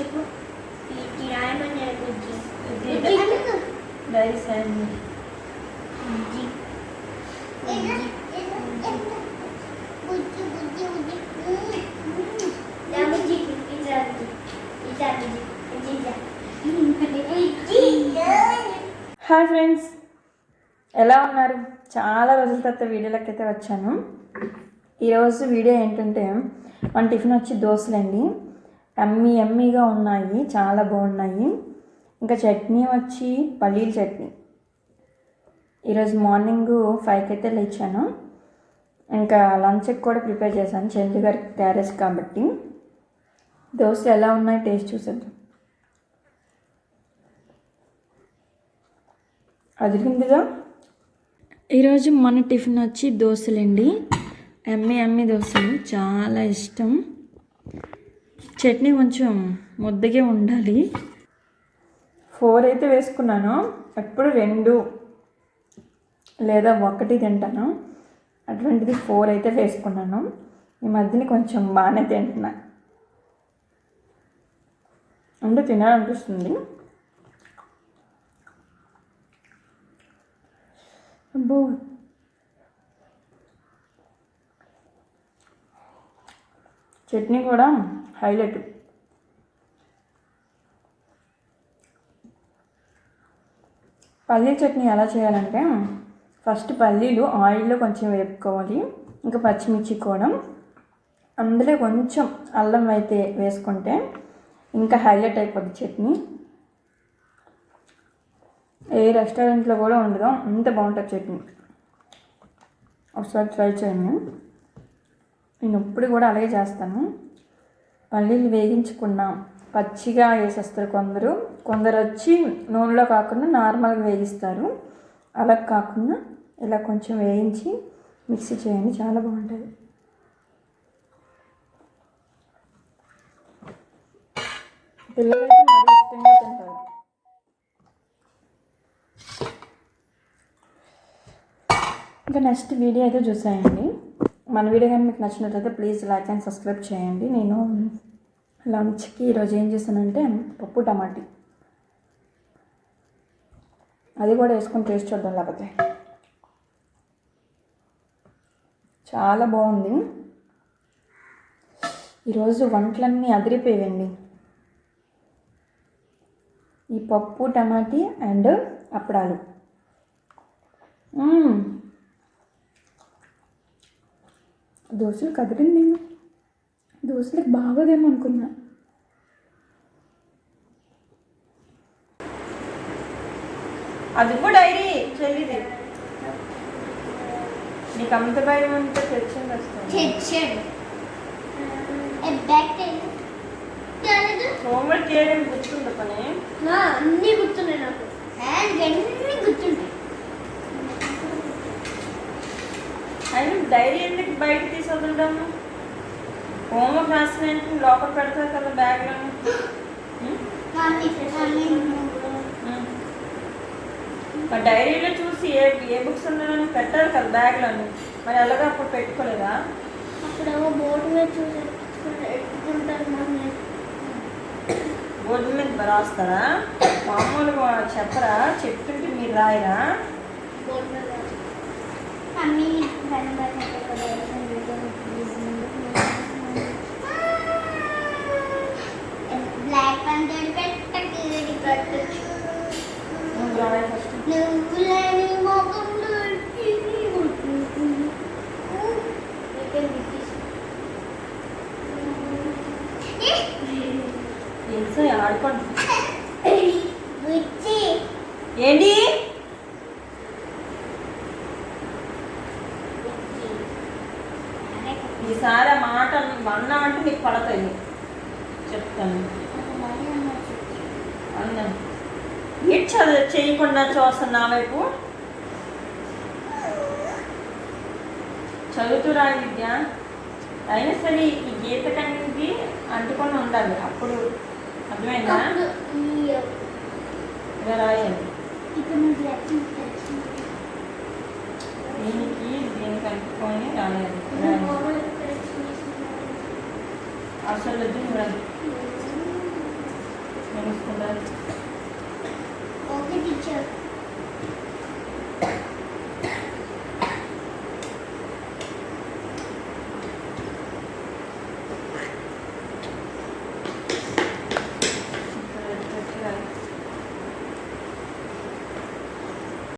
చెప్పు. ఇది బుజ్జి. బుజ్జి. Hi friends ఎలా ఉన్నారు? చాలా రోజుల తర్వాత వీడియోలోకి అయితే వచ్చాను. ఈరోజు వీడియో ఏంటంటే మన టిఫిన్ వచ్చి దోశలండి. ఎమ్మీ ఎమ్మీగా ఉన్నాయి చాలా బాగున్నాయి. ఇంకా చట్నీ వచ్చి పల్లీల చట్నీ. ఈరోజు మార్నింగ్ ఫైవ్కి అయితే లేచాను. ఇంకా లంచ్కి కూడా ప్రిపేర్ చేశాను చంద్రు గారికి క్యారేజ్ కాబట్టి. దోశలు ఎలా ఉన్నాయి టేస్ట్ చూసేద్దాం. అదిరిందిగా? ఈరోజు మన టిఫిన్ వచ్చి దోశలండి. ఎమ్మీ ఎమ్మి దోశలు చాలా ఇష్టం. చట్నీ కొంచెం ముద్దగా ఉండాలి. ఫోర్ అయితే వేసుకున్నాను. ఎప్పుడు రెండు లేదా ఒకటి తింటాను. అటువంటిది ఫోర్ అయితే వేసుకున్నాను. ఈ మధ్యన కొంచెం బాగానే తింటున్నా. అంటే తినాలనిపిస్తుంది. అబ్బో చట్నీ కూడా హైలైట్. పల్లీ చట్నీ ఎలా చేయాలంటే ఫస్ట్ పల్లీలు ఆయిల్లో కొంచెం వేపుకోవాలి. ఇంకా పచ్చిమిర్చి కూడా. అందులో కొంచెం అల్లం అయితే వేసుకుంటే ఇంకా హైలైట్ అయిపోద్ది చట్నీ. ఏ రెస్టారెంట్లో కూడా ఉండదు. అంత బాగుంటుంది చట్నీ. ఒకసారి ట్రై చేయండి. నేను ఇప్పుడు కూడా అలాగే చేస్తాను. పల్లీలు వేగించుకున్నాం పచ్చిగా వేసేస్తారు కొందరు. కొందరు వచ్చి నూనెలో కాకుండా నార్మల్గా వేగిస్తారు. అలా కాకుండా ఇలా కొంచెం వేయించి మిక్సీ చేయండి చాలా బాగుంటుంది. పిల్లలైతే మరీ ఇష్టంగా తింటారు. ఇంకా నెక్స్ట్ వీడియో అయితే చూసాయండి. మన వీడియో కానీ మీకు నచ్చినట్లయితే ప్లీజ్ లైక్ అండ్ సబ్స్క్రైబ్ చేయండి. నేను లంచ్కి ఈరోజు ఏం చేశానంటే పప్పు టమాటీ. అది కూడా వేసుకొని టేస్ట్ చూద్దాం లేకపోతే. చాలా బాగుంది. ఈరోజు వంటలన్నీ అదిరిపోయాయండి ఈ పప్పు టమాటీ అండ్ అప్పడాలు. దోశలు కదిలింది దోశలకు బాగోదేమో అనుకున్నా. అది కూడా డైరీ చెల్లిది. నీకు అంత భయం వస్తుంది. తెచ్చాడు. బ్యాక్ కాలేదు హోంవర్క్ చేయడం గుర్తుందా పని? నా అన్నీ గుర్తున్నాయి నాకు హ్యాండ్ అన్నీ గుర్తుంటాయి అయినా డైరీ ఎందుకు బయట తీసి వదలడము హోంవర్క్ రాసిన లోపల పెడతారు కదా బ్యాగ్లో. మరి డైరీలో చూసి ఏ ఏ బుక్స్ ఉన్నాయని పెట్టారు కదా బ్యాగ్లోని. మరి అలాగా అప్పుడు పెట్టుకోలేదా? అప్పుడు బోర్డు మీద చూసి బోర్డు మీద రాస్తారా? మామూలుగా చెప్పరా? చెప్తుంటే మీరు రాయరా? బోర్డు మీద బ్లాక్ పంతర్ పెట్టకి కట్టచ్చు నువ్వులని? తెలుసా ఆడుకోండి. ఏంటి నీకు పడతాయి చెప్తాను. అన్నా చదువు చేయకుండా చూస్తున్నా నా వైపు? చదువుతురా విద్య. అయినా సరే ఈ గీత కనేది అంటుకొని ఉండాలి. అప్పుడు అర్థమైందా? అప్పుడు söyledim ben. Namasteler. Oldu geçiyor.